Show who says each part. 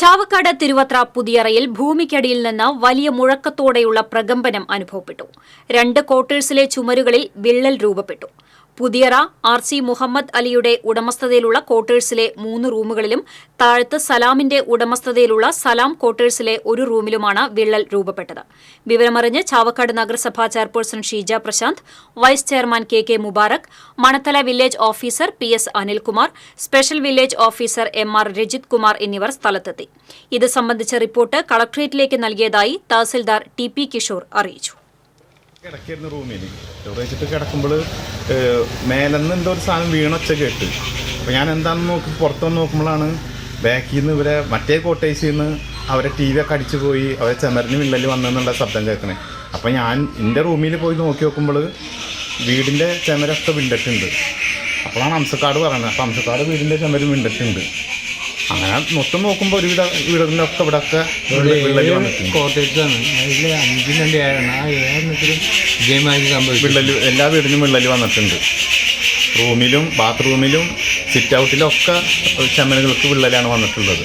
Speaker 1: ചാവക്കാട് തിരുവത്ര പുതിയറയിൽ ഭൂമിക്കടിയിൽ നിന്ന് വലിയ മുഴക്കത്തോടെയുള്ള പ്രകമ്പനം അനുഭവപ്പെട്ടു. രണ്ട് ക്വാർട്ടേഴ്സിലെ ചുമരുകളിൽ വിള്ളൽ രൂപപ്പെട്ടു. പുതിയറ ആർ സി മുഹമ്മദ് അലിയുടെ ഉടമസ്ഥതയിലുള്ള ക്വാർട്ടേഴ്സിലെ മൂന്ന് റൂമുകളിലും താഴത്ത് സലാമിന്റെ ഉടമസ്ഥതയിലുള്ള സലാം ക്വാർട്ടേഴ്സിലെ ഒരു റൂമിലുമാണ് വിള്ളൽ രൂപപ്പെട്ടത്. വിവരമറിഞ്ഞ് ചാവക്കാട് നഗരസഭാ chairperson Sheeja Prashanth vice chairman K K Mubarak Manathala village officer P S Anilkumar special village officer M R Rajith Kumar എന്നിവർ സ്ഥലത്തെത്തി. ഇത് സംബന്ധിച്ച റിപ്പോർട്ട് കളക്ടറേറ്റിലേക്ക് നൽകിയതായി തഹസിൽദാർ ടി പി കിഷോർ അറിയിച്ചു.
Speaker 2: കിടക്കായിരുന്നു റൂമിൽ ഇവിടെ വെച്ചിട്ട് കിടക്കുമ്പോൾ മേലെന്ന് എന്തോ ഒരു സാധനം വീണൊച്ച കേട്ട്. അപ്പോൾ ഞാൻ എന്താണെന്ന് നോക്കി പുറത്ത് വന്ന് നോക്കുമ്പോഴാണ് ബാക്കിൽ നിന്ന് ഇവരെ മറ്റേ കോട്ടേഴ്സിൽ നിന്ന് അവരെ ടി വി ഒക്കെ അടിച്ചു പോയി അവരെ ചെമറിന് വിള്ളൽ വന്നെന്നുള്ള ശബ്ദം കേൾക്കണേ. അപ്പോൾ ഞാൻ എന്റെ റൂമിൽ പോയി നോക്കി നോക്കുമ്പോൾ വീടിന്റെ ചെമരൊക്കെ വിണ്ടിട്ടുണ്ട്. അപ്പോഴാണ് അംസക്കാട് പറയുന്നത് അപ്പോൾ അംസക്കാട് വീടിന്റെ ചെമരും വിണ്ടിട്ടുണ്ട്. അങ്ങനെ മൊത്തം നോക്കുമ്പോൾ ഒരുവിധ വീടുകളിലൊക്കെ ഇവിടെ ഒക്കെ
Speaker 3: കോട്ടേജാണ് അതിൽ അഞ്ചിനുണ്ട് ഏഴെണ്ണം ആ ഏഴെണ്ണത്തിലും ഇതേമാതിരി സംഭവിച്ചു.
Speaker 2: വിള്ളൽ എല്ലാ വീടിനും വിള്ളൽ വന്നിട്ടുണ്ട്. റൂമിലും ബാത്റൂമിലും സിറ്റ് ഔട്ടിലും ഒക്കെ ചമ്മലുകൾക്ക് വിള്ളലാണ് വന്നിട്ടുള്ളത്.